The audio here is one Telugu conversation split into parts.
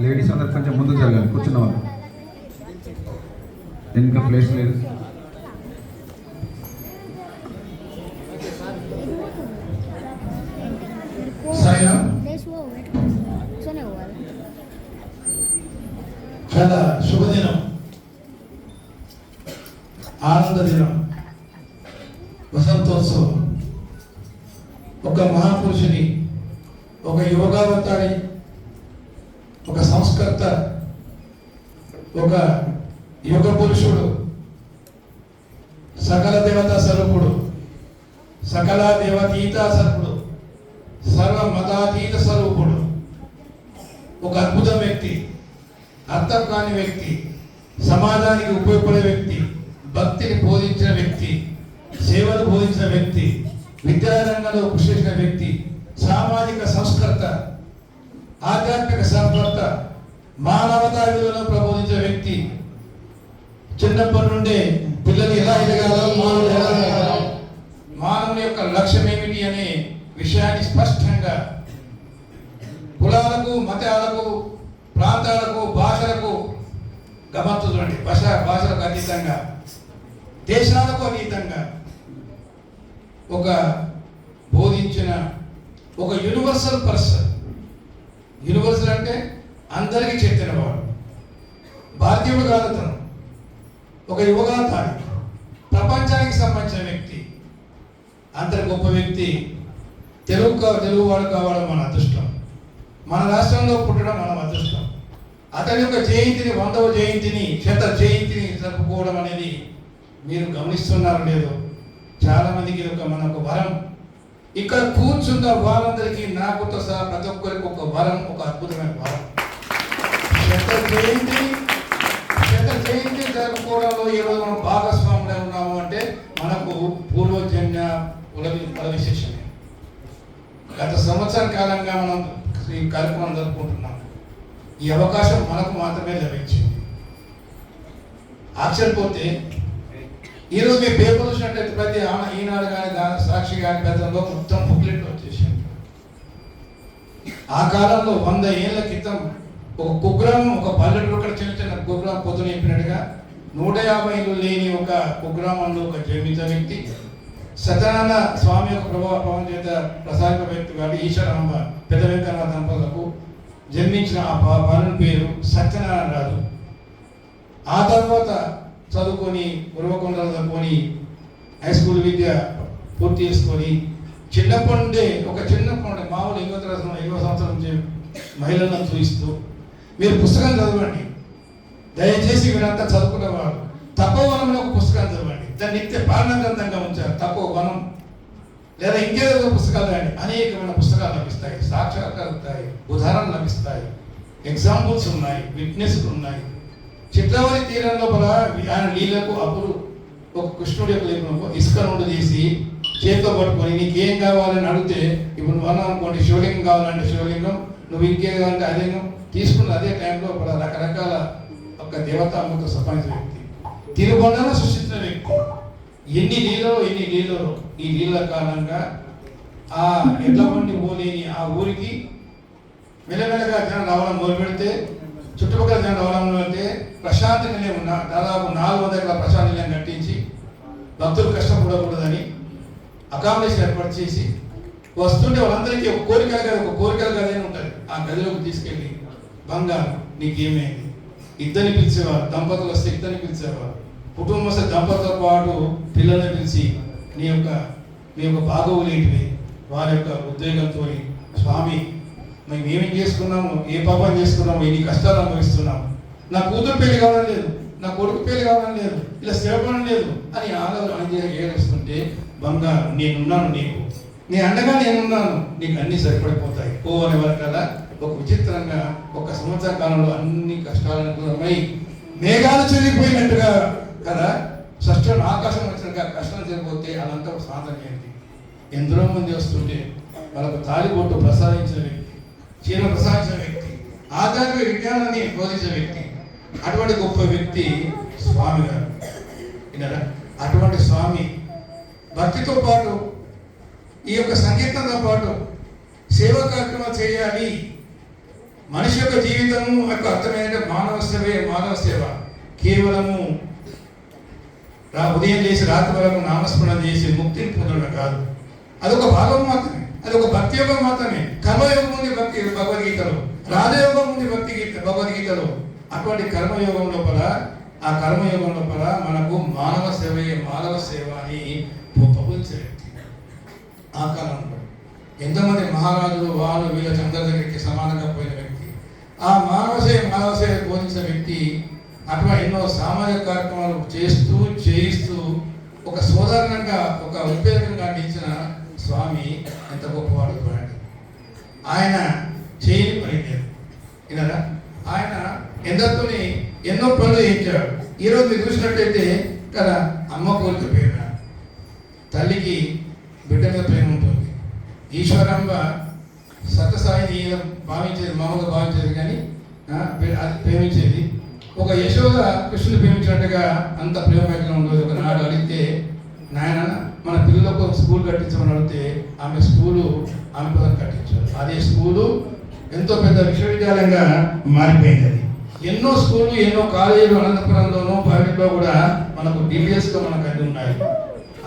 లేడీస్ అందరు కొంచెం ముందు జరగాలి. కూర్చున్న వాళ్ళు ఇంకా ప్లేస్ లేదు. చాలా శుభదినం. ఆనంద దినం వసంతోత్సవం. ఒక మహాపురుషుని ఒక యోగావతారి ఒక సంస్కర్త ఒక యుగ పురుషుడు సకల దేవత స్వరూపుడు సకల దేవతీత స్వరూపుడు సర్వ మతాతీత స్వరూపుడు. ఒక అద్భుత వ్యక్తి అర్థం కాని వ్యక్తి సమాజానికి ఉపయోగపడే వ్యక్తి భక్తిని బోధించిన వ్యక్తి సేవలు బోధించిన వ్యక్తి విద్యారంగంలో కృషి చేసిన వ్యక్తి సామాజిక సంస్కర్త ఆధ్యాత్మిక సంస్కర్త మానవతా విలువలను ప్రబోధించే వ్యక్తి. చిన్నప్పటి నుండే పిల్లలు ఎలా ఎదగాలో మానవులు ఎలా ఎదగాలో. మానవుని యొక్క లక్ష్యం ఏమిటి అనే విషయాన్ని స్పష్టంగా కులాలకు మతాలకు ప్రాంతాలకు భాషలకు గమత్తు చూడండి. భాష భాషలకు అతీతంగా దేశాలకు అతీతంగా ఒక బోధించిన ఒక యూనివర్సల్ పర్సన్ యూనివర్సల్ అంటే అందరికీ చెందినవాడు భారతీయుడు కాదు అతను. ఒక యువగాతాడి ప్రపంచానికి సంబంధించిన వ్యక్తి. అంత గొప్ప వ్యక్తి తెలుగు కా- తెలుగువాడు కావడం మన అదృష్టం. మన రాష్ట్రంలో పుట్టడం మన అదృష్టం. అతని యొక్క జయంతిని వందవ జయంతిని శత జయంతిని జరుపుకోవడం అనేది మీరు గమనిస్తున్నారో లేదో చాలామందికి ఒక మన ఒక వరం. ఇక్కడ కూర్చున్న వారందరికీ నాకుతో సహా ప్రతి ఒక్కరికి ఒక వరం ఒక అద్భుతమైన వరం. శత జయంతి జరుపుకోవడంలో ఈరోజు మనం భాగస్వాములై ఉన్నాము అంటే మనకు పూర్వజన్య కుల విశేషమే గత సంవత్సర కాలంగా మనం ఈ కార్యక్రమం జరుపుకుంటున్నాం ఈ అవకాశం మనకు మాత్రమే లభించింది ఆశ్చర్యపోతే పోతే ఈరోజు మీ పేపర్ చూసినట్లయితే ప్రతి ఆన- ఈనాడు కానీ దాని సాక్షి కానీ గతంలో మొత్తం బుక్లెట్ వచ్చేసింది ఆ కాలంలో వంద ఏళ్ళ క్రితం ఒక కుగ్రామం ఒక పల్లెటూరు ఒక చిన్న చిన్న కుగ్రామం పొద్దున చెప్పినట్టుగా నూట యాభై ఇల్లు లేని ఒక కుగ్రామంలో ఒక జీవిత వ్యక్తి సత్యనారాయణ స్వామి యొక్క పవన్ చేత ప్రసాద వ్యక్తి గారు ఈశ్వరాంబ పెద్ద వెంకన్న దంపతులకు జన్మించిన ఆ బాలుని పేరు సత్యనారాయణ రాజు. ఆ తర్వాత చదువుకొని ఉరవకొండలు చదువుకొని హై స్కూల్ విద్య పూర్తి చేసుకొని చిన్నప్పటి నుండే ఒక చిన్నప్పటి మామూలు ఎనిమిది తరగతి ఎనిమిదో సంవత్సరం మహిళలను చూపిస్తూ మీరు పుస్తకం చదవండి. దయచేసి మీరంతా చదువుకునేవారు తపోవనంలో ఒక పుస్తకం చదవండి. దాన్ని నిత్య పాలన గ్రంథంగా ఉంచారు. తపో వనం. లేదా ఇంకేదో ఒక పుస్తకాలు కానీ అనేకమైన పుస్తకాలు లభిస్తాయి. సాక్షాత్కారాలు ఉంటాయి ఉదాహరణలు లభిస్తాయి. ఎగ్జాంపుల్స్ ఉన్నాయి. విట్నెస్లు ఉన్నాయి. చిత్రవరి తీరం లోపల ఆయన నీళ్ళకు అప్పుడు ఒక కృష్ణుడి యొక్క ఇసుక నుండి చేసి చేతితో పట్టుకొని నీకు ఏం కావాలని అడిగితే ఇప్పుడు నువ్వు అన్నావు అనుకోండి శివలింగం కావాలంటే శివలింగం నువ్వు ఇంకేం కావాలంటే అదే తీసుకున్న అదే టైంలో ఇప్పుడు రకరకాల ఒక దేవతామూర్తి సంపాదించిన వ్యక్తి. తిరుబండన సృష్టించిన వ్యక్తి. ఎన్ని నీళ్ళు ఎన్ని నీళ్ళు ఈ నీళ్ళ కారణంగా ఆ ఎడ్ల బండి పోలేని ఆ ఊరికి మెల్లమెల్లగా జనం రావడం మొదలు పెడితే చుట్టుపక్కల జనం రావడం మొదలు పెడితే ప్రశాంతి నిలయం ఉన్న దాదాపు నాలుగు వందల ఎకరాల ప్రశాంతి నిలయం కట్టించి భక్తులు కష్టపడకూడదని అకామిడేషన్ ఏర్పాటు చేసి వస్తుంటే వాళ్ళందరికీ ఒక కోరికలు కాదు ఒక కోరికలు కాదని ఉంటుంది ఆ గదిలోకి తీసుకెళ్ళి బంగారు నీకేమైంది? ఇద్దరిని పిలిచేవారు. దంపతులు వస్తే ఇద్దరిని పిలిచేవారు. కుటుంబ దంపతులతో పాటు పిల్లల్ని పిలిచి నీ యొక్క నీ యొక్క బాగోగులేంటివి వారి యొక్క ఉద్వేగంతో స్వామి మేము ఏమేం చేసుకున్నాము? ఏ పాపం చేసుకున్నాము? ఎన్ని కష్టాలు అనుభవిస్తున్నాము? నా కూతురు పెళ్ళి కావడం లేదు. నా కొడుకు పేరు కావడం లేదు ఇలా స్థిరపడడం లేదు అని ఆలోచన ఏడుస్తుంటే బంగారు నేనున్నాను నీకు. నీ అండగా నేనున్నాను నీకు అన్ని సరిపడిపోతాయి. ఓ అనే వరకల్లా ఒక విచిత్రంగా ఒక సంవత్సర కాలంలో అన్ని కష్టాలను దూరమై మేఘాలు చెల్లిపోయినట్టుగా కదా షష్టం ఆకాశం వచ్చినట్టుగా కష్టాలు చెల్లిపోతే అదంతా సాధనమైంది ఎందరో మంది వస్తుంటే వాళ్ళకు తాలిబొట్టు ప్రసాదించిన వ్యక్తి చీర ప్రసాదించిన వ్యక్తి ఆధ్యాత్మిక విజ్ఞానాన్ని బోధించిన వ్యక్తి అటువంటి గొప్ప వ్యక్తి స్వామి గారు. విన్నారా? అటువంటి స్వామి భక్తితో పాటు ఈ యొక్క సంకీర్తనతో పాటు సేవా కార్యక్రమం చేయాలి. మనిషి యొక్క జీవితము యొక్క అర్థమైన మానవ సేవే మానవ సేవ. కేవలము రా ఉదయం చేసి రాత్రి వరకు నామస్మరణ చేసి ముక్తిని పొందడం కాదు. అదొక భాగం మాత్రమే. అది ఒక భక్తి యోగం మాత్రమే. కర్మయోగం ఉంది భక్తి భగవద్గీతలో. రాజయోగం ఉంది భక్తి గీత భగవద్గీతలో. అటువంటి కర్మయోగం లోపల ఆ కర్మయోగం లోపల మనకు మానవ సేవయే మానవ సేవ అని ప్రబోధించే ఆ కాలంలో ఎంతమంది మహారాజులు వాళ్ళు వీళ్ళ చంద్ర దగ్గరికి సమానంగా పోయిన వ్యక్తి. ఆ మానవ సేవ మానవ సేవ బోధించిన వ్యక్తి అట్లా ఎన్నో సామాజిక కార్యక్రమాలు చేస్తూ చేయిస్తూ ఒక సోదరణంగా ఒక ఉద్వేగంగా నిలిచిన స్వామి ఎంత గొప్పవాడు చూడండి. ఆయన చేయని పని లేదు. ఆయన ఎందరితోని ఎన్నో పనులు చేయించాడు. ఈరోజు మీరు చూసినట్టయితే కదా అమ్మ కోరిక పేరు తల్లికి బిడ్డ మీద ప్రేమ ఉంటుంది. ఈశ్వరంబ సత్యసాయిని భావించేది మామూలుగా భావించేది కానీ అది ప్రేమించేది. ఒక యశోద కృష్ణుని ప్రేమించినట్టుగా అంత ప్రేమ ఉండదు ఒక నాడు అడిగితే నాయన మన పిల్లలకు ఒక స్కూల్ కట్టించమని అడిగితే ఆమె స్కూలు ఆమె పదం కట్టించారు. అదే స్కూలు ఎంతో పెద్ద విశ్వవిద్యాలయంగా మారిపోయింది అది. ఎన్నో స్కూళ్ళు ఎన్నో కాలేజీలు అనంతపురంలోనూ ప్రైవేట్లో కూడా మనకు డిబిఎస్గా మనకు అన్ని ఉన్నాయి.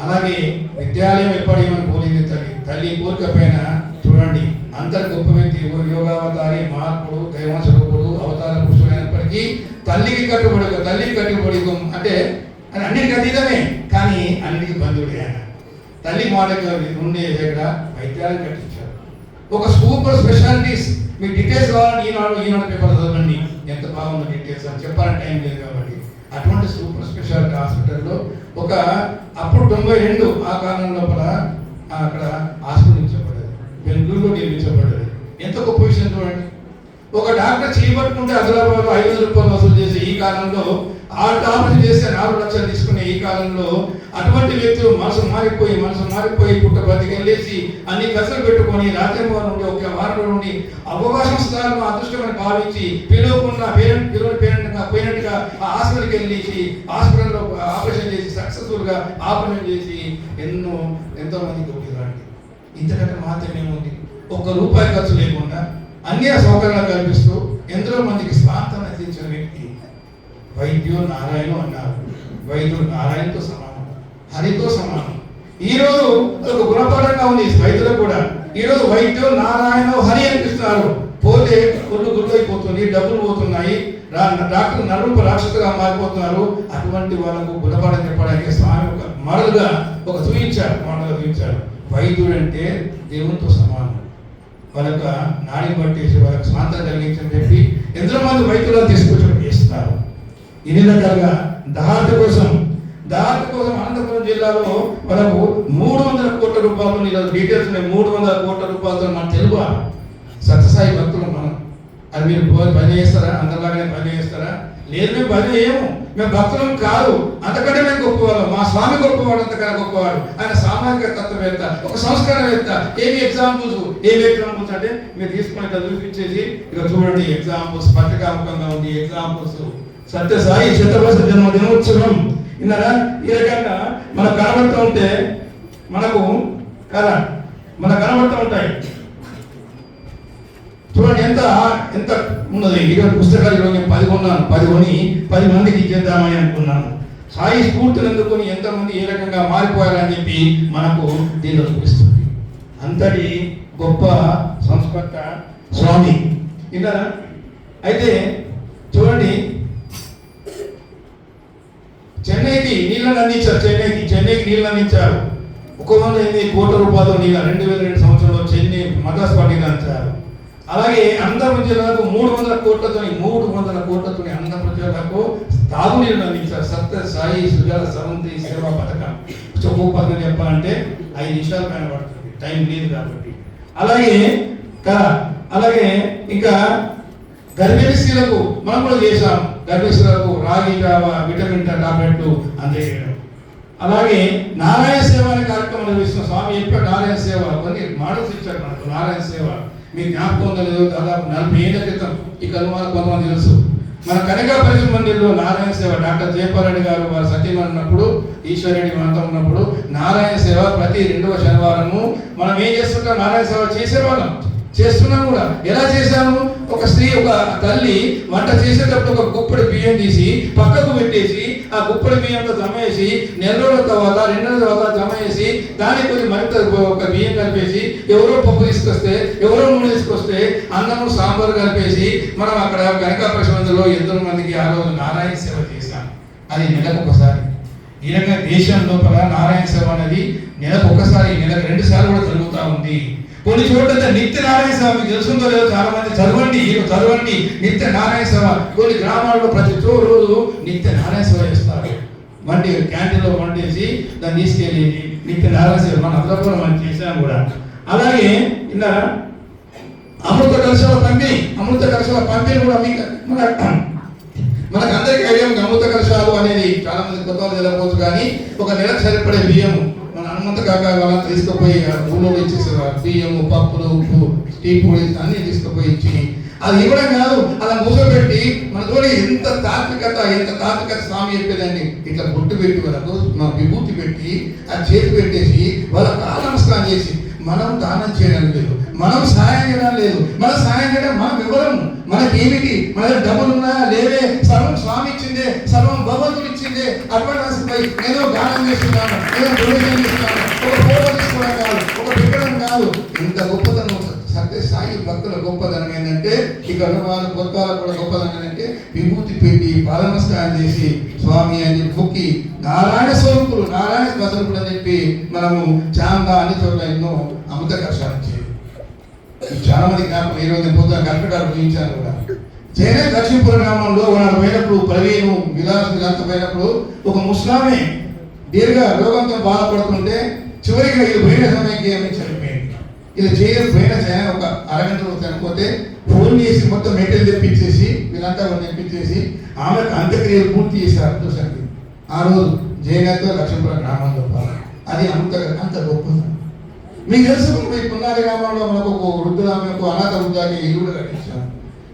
అలాగే విద్యాలయం ఎప్పటికీ మనం పోలింది తల్లి. తల్లి కోరిక పైన చూడండి. అంతటి గొప్ప వ్యక్తి యోగావతారి మహాత్ముడు దైవస్వరూపుడు అవతార పురుషుడైనప్పటికీ తల్లికి కట్టుబడి తల్లికి కట్టుబడి అంటే అన్నిటికీ అతీతమే. కానీ అన్నిటికీ బంధువుడే ఆయన. తల్లి మాట ఉండే దగ్గర వైద్యాలను కట్టించారు. ఒక సూపర్ స్పెషాలిటీస్ మీరు డీటెయిల్స్ కావాలని ఈనాడు ఈనాడు పేపర్ చదవండి. ఎంత బాగుందో డీటెయిల్స్ అని చెప్పాలని టైం లేదు కాబట్టి. అటువంటి సూపర్ స్పెషాలిటీ హాస్పిటల్లో ఒక అప్పుడు తొంభై రెండు ఆ కాలం లోపల అక్కడ హాస్పిటల్ నిర్మించబడ్డది బెంగళూరులో నిర్మించబడ్డది ఎంత గొప్ప విషయం చూడండి. ఒక డాక్టర్ చేయబట్టుకుంటే హైదరాబాద్ ఐదు రూపాయలు వసూలు చేసి ఈ కాలంలో ఆ ఆపరేషన్ చేస్తే నాలుగు లక్షలు తీసుకునే ఈ కాలంలో అటువంటి వ్యక్తులు మనసు మారిపోయి మనసు మారిపోయి పుట్ట బతికెళ్ళేసి అన్ని ఖర్చులు పెట్టుకొని రాత్రి నుండి ఒక వారంలో నుండి అవకాశం స్థానం అదృష్టమని భావించి పిలవకుండా పేరెంట్ పిలవని పేరెంట్గా పోయినట్టుగా ఆ హాస్పిటల్కి వెళ్ళేసి హాస్పిటల్లో ఆపరేషన్ చేసి సక్సెస్ఫుల్గా ఆపరేషన్ చేసి ఎన్నో ఎంతో మందికి ఇంతకంటే మాత్రమే ఉంది ఒక్క రూపాయి ఖర్చు లేకుండా అన్ని సౌకర్యాలు కల్పిస్తూ ఎంతో మందికి స్వార్థం అందించిన వ్యక్తి వైద్యు నారాయణ అన్నారు. వైద్యుడు నారాయణతో సమానం హరితో సమానం. ఈరోజు ఒక గుణపాఠంగా ఉంది వైద్యులకు కూడా. ఈరోజు వైద్యుడు నారాయణ హరి అనిపిస్తున్నారు పోతే ఒళ్ళు గుర్తైపోతుంది డబ్బులు పోతున్నాయి రా- డాక్టర్ నలుపు రాక్షసుగా మారిపోతున్నారు. అటువంటి వాళ్ళకు గుణపాఠం చెప్పడానికి స్వామి ఒక మరలుగా ఒక చూపించారు మరలుగా చూపించారు వైద్యుడు అంటే దేవునితో సమానం. వాళ్ళ యొక్క నాడి పట్టేసి వాళ్ళకి స్వాంతం కలిగించని చెప్పి ఎంతో మంది వైద్యులను తీసుకొచ్చి చేస్తున్నారు. ఇన్ని రకాలుగా దహార్త కోసం దహార్త కోసం అనంతపురం జిల్లాలో మనకు మూడు వందల కోట్ల రూపాయలు ఈరోజు డీటెయిల్స్ ఉన్నాయి. మూడు వందల కోట్ల రూపాయలతో మన తెలుగు సత్యసాయి భక్తులు మనం. అది మీరు పో- పని చేస్తారా? అంతలాగానే పని చేస్తారా? లేదు మేము పని చేయము. మేము భక్తులం కాదు. అంతకంటే మేము గొప్పవాళ్ళం. మా స్వామి గొప్పవాడు అంతకన్నా గొప్పవాడు. ఆయన సామాజిక తత్వవేత్త ఒక సంస్కారవేత్త ఏమి ఎగ్జాంపుల్స్ ఏమి ఎగ్జాంపుల్స్ అంటే మీరు తీసుకుని ఇక్కడ చూపించేసి ఇక చూడండి ఎగ్జాంపుల్స్ పత్రికాముఖంగా ఉంది ఎగ్జాంపుల్స్ సత్యసాయి శతవర్ష జన్మ దినోత్సవం. విన్నారా? ఈ రకంగా మనకు కనబడుతూ ఉంటే మనకు కదా? మనకు కనబడుతూ ఉంటాయి. చూడండి ఎంత ఎంత ఉన్నది. ఈరోజు పుస్తకాలు ఈరోజు నేను పది కొన్నాను. పది కొని పది మందికి ఇచ్చేద్దామని అనుకున్నాను. సాయి స్ఫూర్తిని అందుకొని ఎంతమంది ఏ రకంగా మారిపోయారని చెప్పి మనకు దీనిలో చూపిస్తుంది అంతటి గొప్ప సంస్కృత స్వామి. ఇలా అయితే చూడండి. చెన్నైకి నీళ్ళని అందించారు చెన్నైకి చెన్నైకి నీళ్ళు అందించారు. ఒక వంద ఎనిమిది కోట్ల రూపాయలు నీళ్ళ రెండు వేల రెండు సంవత్సరంలో చెన్నై మద్రాస్ పార్టీని అందించారు. అలాగే ఆంధ్రప్రదేశ్ జిల్లాకు మూడు వందల కోట్లతో మూడు వందల కోట్లతో ఆంధ్రప్రదేశ్ జిల్లాకు తాగునీరు అందించారు సత్య సాయి సుజాత సమంతి సేవా పథకం. చెప్పు పథకం చెప్పాలంటే ఐదు నిమిషాలు పైన పడుతుంది. టైం లేదు కాబట్టి. అలాగే కదా అలాగే ఇంకా గర్భిణీ స్త్రీలకు మనం కూడా చేసాం గర్భిణీ స్త్రీలకు రాగి జావ విటమిన్ టాబ్లెట్లు అందజేయడం. అలాగే నారాయణ సేవ అనే కార్యక్రమం నిర్వహిస్తున్న స్వామి చెప్పాడు నారాయణ సేవ కొన్ని మోడల్స్ ఇచ్చారు మనకు. నారాయణ సేవ. మీకు జ్ఞాపకం ఉందో లేదో దాదాపు నలభై ఏళ్ళ క్రితం ఈ కనుమ కొంతమంది తెలుసు. మన కనకా మందిర్లో నారాయణ సేవ డాక్టర్ జయపాలరెడ్డి గారు వారు సత్యం ఉన్నప్పుడు ఈశ్వరెడ్డి మనతో ఉన్నప్పుడు నారాయణ సేవ ప్రతి రెండవ శనివారము. మనం ఏం చేస్తుంటాం? నారాయణ సేవ చేసేవాళ్ళం. చేస్తున్నాం కూడా. ఎలా చేశాము? ఒక స్త్రీ ఒక తల్లి వంట చేసేటప్పుడు ఒక గుప్పడి బియ్యం తీసి పక్కకు పెట్టేసి ఆ గుప్పడి బియ్యంతో జమ చేసి నెల రోజుల తర్వాత రెండు రోజుల తర్వాత జమ దానికి కొంచెం మరింత ఒక బియ్యం కలిపేసి ఎవరో పప్పు తీసుకొస్తే ఎవరో నూనె తీసుకొస్తే అన్నము సాంబార్ కలిపేసి మనం అక్కడ గనక ప్రశాంతలో ఎంతో మందికి ఆ రోజు నారాయణ సేవ చేశాం. అది నెలకు ఒకసారి. ఈ రకంగా దేశం లోపల నారాయణ సేవ అనేది నెలకు ఒకసారి నెలకు రెండు సార్లు కూడా జరుగుతూ ఉంది. కొన్ని చోట్ల నిత్య నారాయణ సేవ మీకు తెలుసుందో లేదో చాలా మంది చదవండి చదవండి. నిత్య నారాయణ సేవ. కొన్ని గ్రామాల్లో ప్రతి రోజు నిత్య నారాయణ సేవ చేస్తారు. వండి క్యాంటీన్లో వండేసి దాన్ని తీసుకెళ్ళి నిత్య నారాయణ మన అందరం కూడా మనం చేసాం కూడా. అలాగే విన్నారా? అమృత కలశాల పంపిణీ అమృత కలశాల పంపిణీ కూడా మీకు మన మనకు అందరికీ ఐడియా అమృత కలశాలు అనేది చాలా మంది కొత్త తెలియకపోవచ్చు కానీ ఒక నెలకు సరిపడే బియ్యము. మన హనుమంత కాక తీసుకుపోయి ఊళ్ళో ఇచ్చేసేవారు. బియ్యము పప్పులు ఉప్పు టీ పొడి అన్నీ తీసుకుపోయి ఇచ్చి అది ఇవ్వడం కాదు. అలా మూసపెట్టి మనతోటి ఎంత తాత్వికత ఎంత తాత్వికత స్వామి చెప్పేదండి ఇట్లా బొట్టు పెట్టి వాళ్ళకు మా విభూతి పెట్టి ఆ చేతి పెట్టేసి వాళ్ళ కాళ్ళ నమస్కారం చేసి మనం దానం చేయడం లేదు. మనం సహాయం చేయడం లేదు. మన సహాయం చేయడం మనం వివరం మనకేమిటి మన డబ్బులు ఉన్నాయా లేవే. సర్వం స్వామి ఇచ్చిందే సర్వం భగవంతుడు ఇచ్చిందే. అడ్వాన్స్ ఏదో దానం చేస్తున్నాను ఏదో డొనేషన్ చేస్తున్నాను. ఒక ఫోటో తీసుకోవడం కాదు ఒక పెట్టడం కాదు. ఇంత గొప్పతనం సాయి భక్తుల గొప్పదనం ఏంటంటే ఇక్కడ ఉన్న వాళ్ళ కూడా గొప్పదనం ఏంటంటే విభూతి పెట్టి పాద చేసి స్వామి అని చెప్పి మొక్కి నారాయణ స్వరూపులు నారాయణ స్వరూపులు అని చెప్పి మనము చాందా అన్ని చోట్ల ఎన్నో అమృత కర్షాలు చేయాలి ఇది చాలా మంది జ్ఞాపకం ఈ రోజు పొద్దున కలెక్టర్ గారు చూపించారు కూడా. చేనే దక్షిణపుర గ్రామంలో వాళ్ళు పోయినప్పుడు ప్రవీణు విలాస్ వీళ్ళంతా పోయినప్పుడు ఒక ముస్లామే దీర్ఘ రోగంతో బాధపడుతుంటే చివరికి వీళ్ళు పోయిన సమయానికి ఏమి ఇలా చేయకపోయినా చేయడం ఒక అరగంటలో చనిపోతే ఫోన్ చేసి మొత్తం మెటీరియల్ తెప్పించేసి వీళ్ళంతా తెప్పించేసి ఆమెకు అంత్యక్రియలు పూర్తి చేశారు చూసండి ఆ రోజు జయనతో లక్ష్మీపురం గ్రామంలో అది అంత అంత గొప్ప మీకు తెలుసు మీ పున్నారి గ్రామంలో మనకు ఒక వృద్ధురామెకు అనాథ వృద్ధాన్ని ఇల్లు కూడా కట్టించాం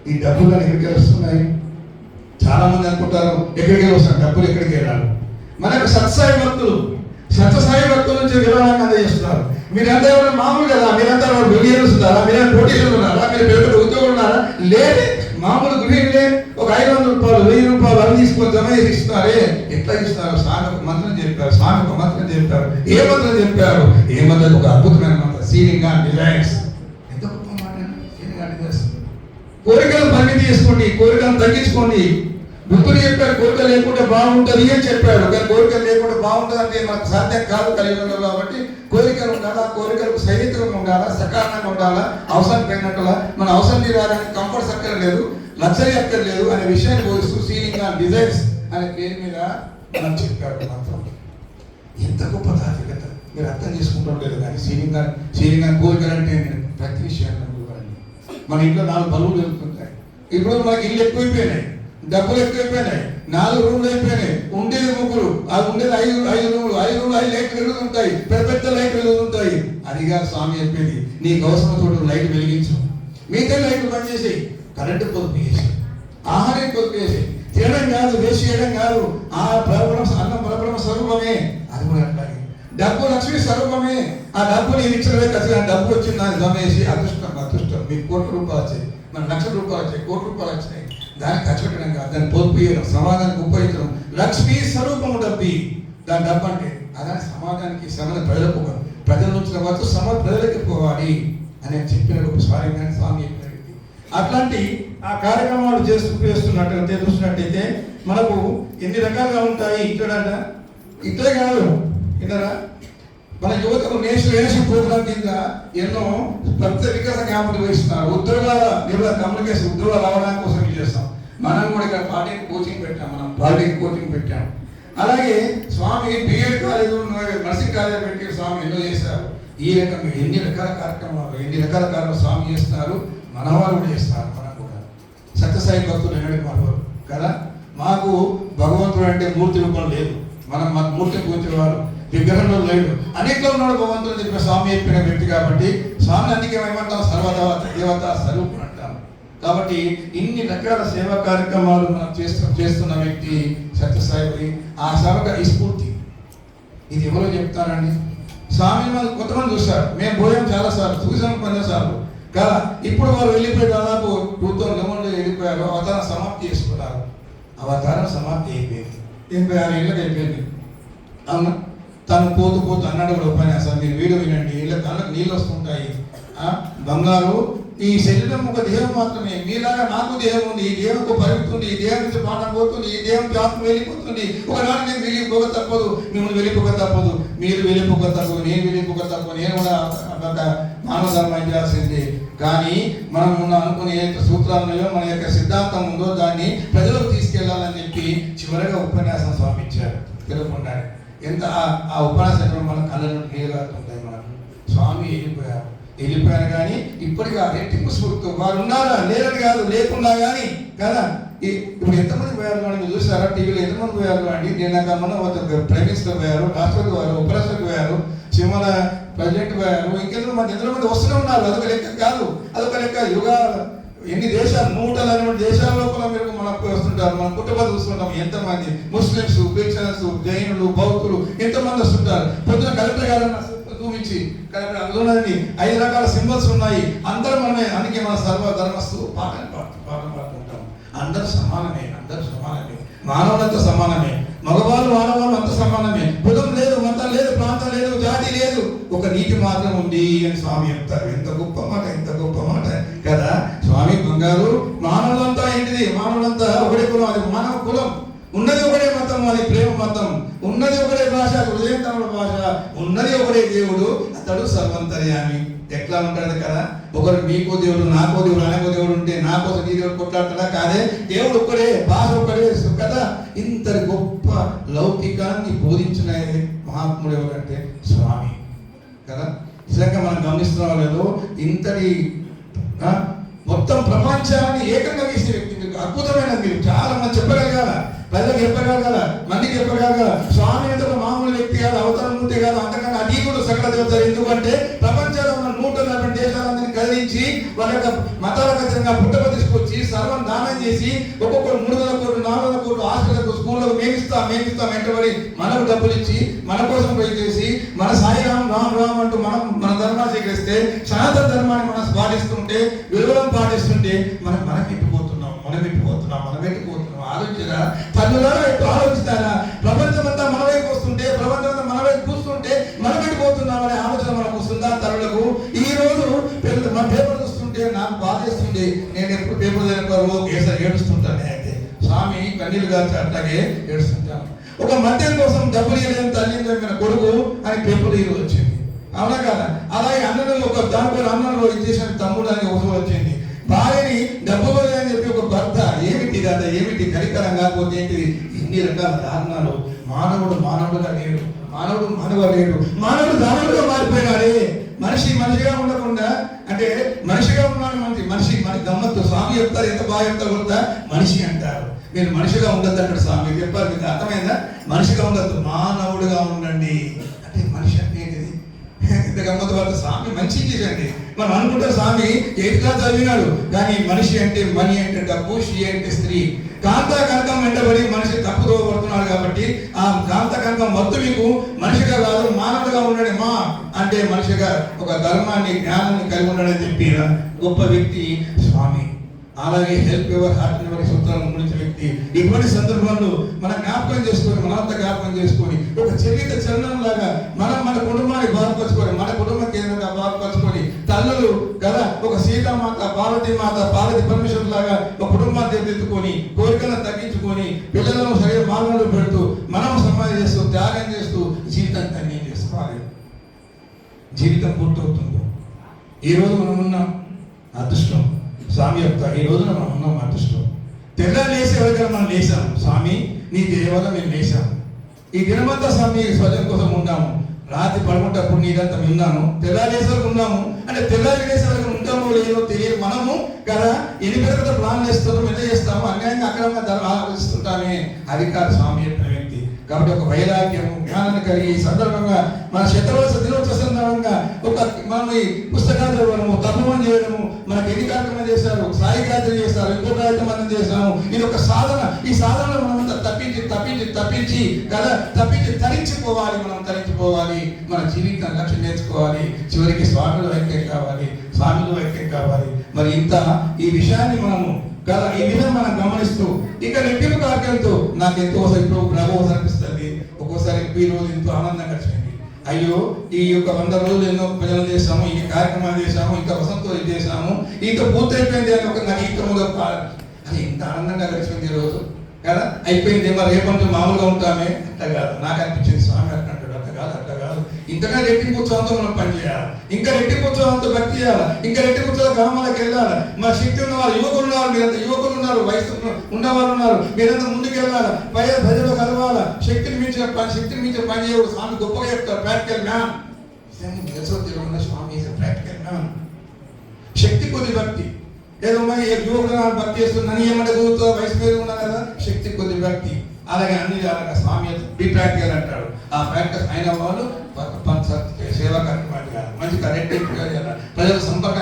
ఈ డబ్బులు ఎక్కడికి వస్తున్నాయి? చాలా మంది అనుకుంటారు ఎక్కడికి వస్తారు? డబ్బులు ఎక్కడికి వెళ్ళాలి మనకు సత్సాయి భక్తులు సత్యసాయి భక్తుల నుంచి విరాళంగా అందజేస్తున్నారు. మీరంతా ఎవరైనా మామూలు కదా? మీరంతా బిలియనర్స్ ఉన్నారా? మీరంతా కోటీశ్వరులు ఉన్నారా? మీరు పెద్ద ఉద్యోగులు ఉన్నారా? లేదే. మామూలు గృహిణులే ఒక ఐదు వందల రూపాయలు వెయ్యి రూపాయలు అవి తీసుకొని జమ చేసి ఇస్తున్నారే. ఎట్లా ఇస్తారు స్వామి ఒక మంత్రం చెప్పారు స్వామి ఒక మంత్రం చెప్పారు. ఏ మంత్రం చెప్పారు? ఏ మంత్రం? ఒక అద్భుతమైన మంత్రం. Ceiling and designs. ఎంత గొప్ప మాట. Ceiling and designs. కోరికలు పరిమితి చేసుకోండి కోరికలను తగ్గించుకోండి. బుద్ధుడు చెప్పాడు కోరిక లేకుంటే బాగుంటుంది అని చెప్పాడు. కానీ కోరికలు లేకుండా బాగుంటుంది అంటే మనకు సాధ్యం కాదు కలియుగంలో కాబట్టి కోరికలు ఉండాలా కోరికలకు సైనికులు ఉండాలా సకారణంగా ఉండాలా అవసరం పెరిగినట్టుగా మన అవసరం తీరాలని కంఫర్ట్స్ అక్కర్లేదు లగ్జరీ అక్కర్లేదు అనే విషయాన్ని బోధిస్తూ సీలింగ్ ఆన్ డిజైన్స్ అనే పేరు మీద మనం చెప్పాడు మాత్రం. ఎంత గొప్ప తాత్వికత. మీరు అర్థం చేసుకుంటాం లేదు కానీ సీలింగ్ ఆన్ సీలింగ్ ఆన్ కోరికలు అంటే ప్రతి విషయాన్ని మన ఇంట్లో నాలుగు బలువులు జరుగుతుంటాయి ఇప్పుడు మనకి ఇల్లు ఎక్కువైపోయినాయి. డబ్బులు ఎక్కువైపోయినాయి. నాలుగు రూమ్లు అయిపోయినాయి. ఉండేది ముగ్గురు. అది ఉండేది ఐదు ఐదు రూములు. ఐదు రూములు ఐదు లైట్లు వెలుగుతుంటాయి. పెద్ద పెద్ద లైట్లు వెలుగుతుంటాయి. అదిగా స్వామి చెప్పేది నీ అవసరం తోట లైట్ వెలిగించు. మిగతా లైట్లు పనిచేసి కరెంటు పొదుపు చేసి ఆహారం పొదుపు చేసి తినడం కాదు వేస్ట్ చేయడం కాదు. ఆ పరబ్రహ్మ అన్నం పరబ్రహ్మ స్వరూపమే. అది కూడా అట్లాగే. డబ్బు లక్ష్మి స్వరూపమే. ఆ డబ్బు నేను ఇచ్చిన ఖచ్చితంగా డబ్బు వచ్చింది దాన్ని జమేసి అదృష్టం అదృష్టం. మీకు కోటి రూపాయలు వచ్చాయి. మన లక్ష రూపాయలు వచ్చాయి కోటి రూపాయలు వచ్చినాయి దాన్ని ఖర్చు కాదు. దాన్ని పొదుపు సమాజానికి ఉపయోగించడం లక్ష్మీ స్వరూపము డబ్బి దాని డబ్బు అంటే అదే సమాజానికి సమాజ ప్రజలకు ప్రజల నుంచి వరకు సమాజ ప్రజలకి పోవాలి అని చెప్పిన ఒక స్వామి స్వామి చెప్పిన వ్యక్తి. అట్లాంటి ఆ కార్యక్రమాలు చేస్తూ చేస్తున్నట్టు చూసినట్టయితే మనకు ఎన్ని రకాలుగా ఉంటాయి ఇక్కడ ఇట్లే కాదు. విన్నారా మన యువతకు నేషనల్ నేషనల్ ప్రోగ్రామ్ కింద ఎన్నో ప్రత్యేక వికాస క్యాంపులు వేస్తున్నారు ఉద్యోగాల నిర్వహణ కమ్యూనికేషన్ ఉద్యోగాలు రావడానికి కోసం చేస్తాం. మనం కూడా ఇక్కడ పార్టీకి కోచింగ్ పెట్టాం మనం పార్టీకి కోచింగ్ పెట్టాం. అలాగే స్వామి B Ed college nursing college పెట్టి స్వామి ఎన్నో చేశారు. ఈ రకం ఎన్ని రకాల కార్యక్రమాలు ఎన్ని రకాల కార్యక్రమాలు స్వామి చేస్తున్నారు మన వాళ్ళు కూడా చేస్తారు మనం కూడా. సత్యసాయి భక్తులు ఎన్నడికి మనవారు కదా? మాకు భగవంతుడు అంటే మూర్తి రూపం లేదు మనం మన మూర్తిని పూజేవారు విగ్రహంలో లేడు. అనేక ఉన్నాడు భగవంతుడు చెప్పిన స్వామి చెప్పిన వ్యక్తి కాబట్టి స్వామి అందుకే ఏమంటాం? సర్వదేవత దేవత స్వరూపం అంటాం. కాబట్టి ఇన్ని రకాల సేవా కార్యక్రమాలు మనం చేస్తు చేస్తున్న వ్యక్తి సత్యసాయి ఆ సేవక ఈ స్ఫూర్తి. ఇది ఎవరో చెప్తారండి? స్వామి మనం కొంతమంది చూస్తారు మేము పోయాం చాలాసార్లు చూసాం కొన్నిసార్లు. కదా ఇప్పుడు వారు వెళ్ళిపోయి దాదాపు టూ థౌసండ్ లెవెన్లో వెళ్ళిపోయారు అవతారం సమాప్తి చేసుకున్నారు. అవతారం సమాప్తి అయిపోయింది. ఏం ఆరు ఏళ్ళకి అయిపోయింది. అవునా? తను పోతూ కోత అన్నాడు కూడా ఉపన్యాసం మీరు వీడియో వినండి. ఇళ్ళ కళ్ళకు నీళ్ళు వస్తుంటాయి. ఆ, బంగారు ఈ శరీరం ఒక దేహం మాత్రమే. మీలాగా నాకు దేహం ఉంది. ఈ దేహంకు పరిగెత్తుంది ఈ దేహం నుంచి ప్రాణం పోతుంది. ఈ దేహం ఆత్మ వెళ్ళిపోతుంది. ఒకనాడు నేను వెళ్ళిపోక తప్పదు. మిమ్మల్ని వెళ్ళిపోక తప్పదు. మీరు వెళ్ళిపోక తప్పదు. నేను వెళ్ళిపోక తప్పదు. నేను కూడా మానవ ధర్మం చేయాల్సిందే. కానీ మనం ఉన్న అనుకునే ఏ సూత్రాలు ఉన్నాయో మన యొక్క సిద్ధాంతం ఉందో దాన్ని ప్రజలకు తీసుకెళ్ళాలని చెప్పి చివరిగా ఉపన్యాసం స్వామి ఇచ్చారు. ఎంత ఆ- ఆ మన కళ్ళను నీరుగారుతుంటాయి మనకు? స్వామి వెళ్ళిపోయారు. వెళ్ళిపోయారు కానీ ఇప్పటికీ ఆ రెట్టింపు స్ఫూర్తి వారు ఉన్నారా? లేరని కాదు లేకుండా కానీ కదా? ఈ- ఇప్పుడు ఎంతమంది పోయారు అని చూసారా? టీవీలో ఎంతమంది పోయారు అండి? నేను మన ప్రైమ్ పోయారు రాష్ట్రపతి పోయారు ఉపరాష్ట్రపతి పోయారు సింహల ప్రెసిడెంట్ పోయారు ఇంకెందుకు మంది ఎంతో మంది వస్తూనే ఉన్నారు. అదొక లెక్క కాదు. అదొక లెక్క యుగా ఎన్ని దేశాలు నూట నలభై దేశాల లోపల మీరు మనకు వస్తుంటారు మనం పుట్టబడి చూస్తుంటాం ఎంతమంది ముస్లిమ్స్ క్రిస్టియన్స్ జైనులు బౌద్ధులు ఎంతమంది వస్తుంటారు. పొద్దున కలెక్టర్ గారు చూపించి కలెక్టర్ ఐదు రకాల సింబల్స్ ఉన్నాయి. అందరూ మనమే అందుకే మన సర్వ ధర్మస్తు పాటలు పాడుతూ పాటలు పాడుతుంటాం అందరూ సమానమే అందరూ సమానమే. మానవులంతా సమానమే. మగవాళ్ళు ఆడవాళ్ళు అంత సమానమే. కులం లేదు మతం లేదు ప్రాంతం లేదు జాతి లేదు. ఒక నీతి మాత్రం ఉంది అని స్వామి చెప్తారు. ఎంత గొప్ప మాట ఎంత గొప్ప మాట. కదా? స్వామి మానవులంతా ఏంటిది? మానవులంతా ఒకటే కులం అది. మానవ కులం. ఉన్నది ఒకటే మతం అది ప్రేమ మతం. ఉన్నది ఒకటే భాష హృదయం తమిళ భాష. ఉన్నది ఒకటే దేవుడు అతడు సర్వంతర్యామి. ఎట్లా ఉంటాడు కదా? ఒకరు మీకో దేవుడు నాకో దేవుడు ఆయనకో దేవుడు ఉంటే నాకో నీ దేవుడు కొట్లాడతాడా? కాదే దేవుడు ఒక్కడే భాష ఒక్కడే కదా ఇంత గొప్ప లౌకికాన్ని బోధించిన మహాత్ముడు ఎవరంటే స్వామి. కదా? నిజంగా మనం గమనిస్తున్నాం వాళ్ళు ఇంతటి ఆ, మొత్తం ప్రపంచాన్ని ఏకంగా వేసిన వ్యక్తి మీకు అద్భుతమైన మీరు. చాలా మంది చెప్పగలగాల. ప్రజలకు చెప్పగలగాల. మందికి చెప్పగలగాల. స్వామి అంటే మామూలు వ్యక్తి కాదు అవతరం ఉంటే కాదు అంతకన్నా అతీతుడు సకల దేవతలు. ఎందుకంటే ప్రపంచంలో ఉన్న నూట నలభై దేశాలందరినీ కదిలించి వాళ్ళ యొక్క మతాలకు పుట్టక తీసుకొచ్చి సర్వం దానం చేసి ఒక్కొక్కరు మూడు వందల కోట్లు నాలుగు వందల కోట్లు హాస్పిటల్కు స్కూళ్ళకు మేమిస్తాం మేమిస్తాం వెంటబడి మనకు డబ్బులు ఇచ్చి మన కోసం పోయి చేసి మన సాయి రామ్ రామ్ రామ్ అంటూ మనం స్వీకరిస్తే సనాతన ధర్మాన్ని మనం పాటిస్తుంటే విలువలను పాటిస్తుంటే మనం మనం పెట్టిపోతున్నాం మనం పెట్టిపోతున్నాం మనం పెట్టిపోతున్నాం ఆలోచించరా? తల్లులారా ఎప్పుడు ఆలోచిస్తారా? ప్రపంచమంతా మన వైపు వస్తుంటే ప్రపంచమంతా మన వైపు కూర్చుంటే మనం పెట్టిపోతున్నాం అనే ఆలోచన మనకు వస్తుందా తల్లులకు? ఈ రోజు పిల్లలు మన పేపర్ చూస్తుంటే నాకు బాధేస్తుంది నేను ఎప్పుడు పేపర్ చదివిన కేసరి ఏడుస్తుంటాను అయితే. స్వామి కన్నీళ్ళు గారు అట్లాగే ఏడుస్తుంటాను. ఒక మద్యం కోసం డబ్బులు ఇవ్వలేని తల్లి కొడుకు అని పేపర్ ఈరోజు అవునా కదా? అలాగే అన్నను ఒక దానిపై అన్నంలో ఇచ్చేసిన తమ్ముడు అని ఒక వచ్చింది. భార్యని డబ్బులు అని చెప్పి ఒక భర్త ఏమిటి కదా ఏమిటి కరికరం కాకపోతే ఏంటిది? ఇన్ని రకాల దారుణాలు. మానవుడు మానవుడుగా లేడు. మానవుడు మానవ లేడు. మానవుడు దానవుడుగా మారిపోయినాడే. మనిషి మనిషిగా ఉండకుండా అంటే మనిషిగా ఉన్నాడు మంచి మనిషి మన గమ్మత్తు స్వామి చెప్తారు ఎంత బాగా చెప్తారు కూడా మనిషి అంటారు. మీరు మనిషిగా ఉండద్దు అంటాడు స్వామి చెప్పారు మీకు అర్థమైందా? మనిషిగా ఉండద్దు మానవుడుగా ఉండండి. అంటే మనిషి అంటే ఏంటిది వాళ్ళ స్వామి మంచి చేసండి మనం అనుకుంటాం స్వామి ఎయిత్ చదివినాడు. కానీ మనిషి అంటే మనీ అంటే డబ్బు షీ అంటే స్త్రీ. కాంత కనకం వెంటబడి మనిషి తప్పుతో పడుతున్నాడు కాబట్టి ఆ కాంత కనకం వద్దు మీకు మనిషిగా కాదు మానవుడిగా ఉన్నాడు మా అంటే మనిషిగా ఒక ధర్మాన్ని జ్ఞానాన్ని కలిగి ఉన్నాడని చెప్పి గొప్ప వ్యక్తి స్వామి. అలాగే హెల్ప్ ఎవర్ హార్ట్ ఎవరి సూత్రాలను గురించిన వ్యక్తి. ఇటువంటి సందర్భంలో మన జ్ఞాపకం చేసుకొని మనంతా జ్ఞాపకం చేసుకొని ఒక చరిత్ర చలనం లాగా మనం మన కుటుంబానికి పార్వతీ మాత పార్వతి పరమేశ్వరు లాగా ఒక కుటుంబాన్ని తెచ్చుకొని కోరికలను తగ్గించుకొని పిల్లలను శరీర మార్గంలో పెడుతూ మనం సమాధి చేస్తూ త్యాగం చేస్తూ జీవితం ధన్యం చేసుకోవాలి. జీవితం పూర్తవుతుంది. ఈ రోజు మనం ఉన్నాం అదృష్టం. స్వామి యొక్క ఈ రోజున మనం ఉన్నాం అదృష్టం. తెల్ల లేసే వరకు మనం లేసాం. స్వామి నీ దయ మేము లేసాం. ఈ దినమంతా స్వామి స్వజం కోసం ఉన్నాము. రాత్రి పడుకుంటప్పుడు నీదంతా విన్నాను. తెల్లారేసరికి ఉన్నాము. అంటే తెల్లారేసరికి ఉంటామో లేదో తెలియదు మనము కదా ఎన్ని పెరుగుతా ప్లాన్ చేస్తున్నాం ఎంత చేస్తాము అన్యాయంగా అక్రమంగా ధర ఆలోచిస్తుంటామే. అధికార స్వామి చెప్పిన వ్యక్తి. కాబట్టి ఒక వైరాగ్యము జ్ఞానాన్ని కలిగి ఈ సందర్భంగా మన శతవర్ష దినోత్సవ సందర్భంగా ఒక మనం ఈ పుస్తకాలు చదవడము తత్వం చేయడము మనకి ఎన్ని కార్యక్రమాలు చేశారు? సాయి కార్యక్రమం చేస్తారు ఇంకో కార్యక్రమం చేస్తాము ఇది ఒక సాధన. ఈ సాధనలో మనం తప్పించి తప్పించి తప్పించి కదా తప్పించి తరించిపోవాలి మనం తరించిపోవాలి. మన జీవితం లక్ష్యం నేర్చుకోవాలి. చివరికి స్వామిలో ఐక్యం కావాలి. స్వామిలో ఐక్యం కావాలి. మరి ఇంత ఈ విషయాన్ని మనము కదా ఈ విధంగా మనం గమనిస్తూ ఇక రెట్టింపు కార్యక్రమంతో నాకు ఎంతో ఇప్పుడు ప్రభావం అనిపిస్తుంది. ఒక్కోసారి ఈ రోజు ఎంతో ఆనందంగా గడిచింది అయ్యో ఈ యొక్క వంద రోజులు ఎన్నో భజనలు చేసాము ఈ కార్యక్రమాలు చేసాము ఇంకా వసంతం ఇది చేసాము ఇంత పూర్తయిపోయింది అని ఒక నాకు ఇంత అది ఎంత ఆనందంగా గడిచిపోయింది ఈ రోజు? కదా? అయిపోయింది మరి రేపంటే మామూలుగా ఉంటామే? అంత కాదు. నాకు అనిపించింది స్వామి అట్లా అంటాడు అట్లా కాదు అట్లా కాదు ఇంతగా రెట్టింపు ఉత్సవంతో మనం పనిచేయాలి ఇంకా రెట్టింపు ఉత్సవంతో భక్తి చేయాలి. ఇంకా రెట్టింపు ఉత్సవ గ్రామాలకు వెళ్ళాలి. మా శక్తి ఉన్న వాళ్ళు యువకులు ఉన్నారు మీరంతా యువకులు ఉన్నారు వయసు ఉన్నవారు ఉన్నారు మీరంతా ముందుకు వెళ్ళాలి. పై ప్రజలు కలవాలి. శక్తిని మించిన పని శక్తిని మించిన పని చేయడు స్వామి గొప్పగా చెప్తారు ప్రాక్టికల్ మ్యాన్ ఉన్న స్వామి ప్రాక్టికల్ మ్యాన్ శక్తి కొద్ది భక్తి. ఏదో మరి యువకుడు భక్తి చేస్తున్నాను ఏమంటే చదువుతా వయసు మీద ఉన్నా కదా. శక్తి కొద్ది భక్తి. అలాగే అన్ని రకాల స్వామి బి ప్రాక్టికల్ అంటాడు. ఆ ప్రాక్టీస్ అయిన వాళ్ళు సేవా కార్యక్రమాలు మంచి కరెక్ట్ ప్రజల సంపర్కం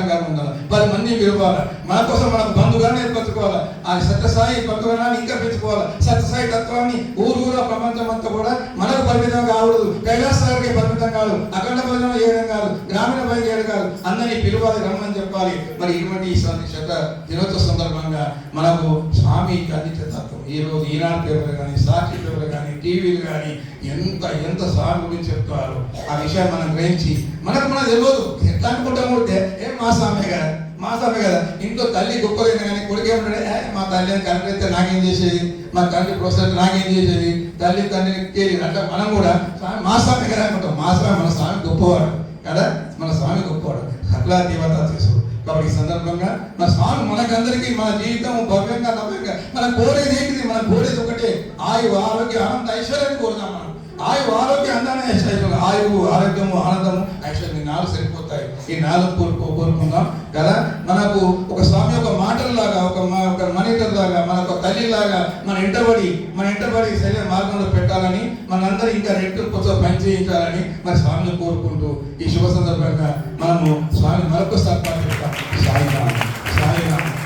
పది విలువాలి మన కోసం మనకు బంధుగానే ఏర్పరచుకోవాలి. ఆ సత్యసాయి బంధుగాన్ని ఇంకా పెంచుకోవాలి. సత్యసాయి తత్వాన్ని ఊరు ఊరా ప్రపంచం అంతా కూడా మనకు పరిమితం కాకూడదు. కైలాసానికి పరిమితం కాదు. అఖండ భజన చేయడం కాదు. గ్రామీణ భయం చేయడం కాదు. అందరినీ పిలువాలి రమ్మని చెప్పాలి. మరి ఇటువంటి ఈ శత దినోత్సవ సందర్భంగా మనకు స్వామి అందించే తత్వం. ఈరోజు ఈనాడు పేపర్లు కానీ సాక్షి పేపర్లు కానీ టీవీలు కానీ ఎంత ఎంత స్వామి గురించి చెప్తారు ఆ విషయాన్ని మనం గ్రహించి మనకు మనం తెలియదు. ఎట్లా అనుకుంటాం ఉంటే ఏ మా స్వామి గారు? మా స్వామి కదా ఇంట్లో తల్లి గొప్పదైనా కానీ కొడుకు ఏమంటాడు మా తల్లి అని అయితే నాకేం చేసేది? మా తల్లి ప్రొఫెసర్ నాకేం చేసేది? తల్లి తండ్రి తెలియదు. అంటే మనం కూడా స్వామి మా స్వామి కదా అనుకుంటాం. మా స్వామి మన స్వామి గొప్పవాడు కదా మన స్వామి గొప్పవాడు. అట్లా దేవత తీసుడు. కాబట్టి ఈ సందర్భంగా మన స్వామి మనకందరికీ మన జీవితం భవ్యంగా నవ్యంగా మనం కోరేది ఏంటి మనం కోరేది ఒకటే ఆయువు ఆరోగ్య ఆనంద ఐశ్వర్యాన్ని కోరుతాం మనం. ఆయువు ఆరోగ్య అందాన్ని ఐశ్వర్యం. ఆయువు ఆరోగ్యము ఆనందము ఐశ్వర్యం ఈ నాలుగు సరిపోతాయి. ఈ నాలుగు కోరుకో కోరుకుందాం. కదా? మనకు ఒక స్వామి ఒక మాటల్లాగా ఒక ఒక మనిటర్ లాగా మన ఒక తల్లి లాగా మన ఇంటబడి మన ఇంటబడి సరైన మార్గంలో పెట్టాలని మనందరూ ఇంకా రెట్టు కొంచెం పని చేయించాలని మరి స్వామిని కోరుకుంటూ ఈ శుభ సందర్భంగా మనము స్వామి మరొకసారి ప్రార్థిస్తాం. సాయిరామ్ సాయిరామ్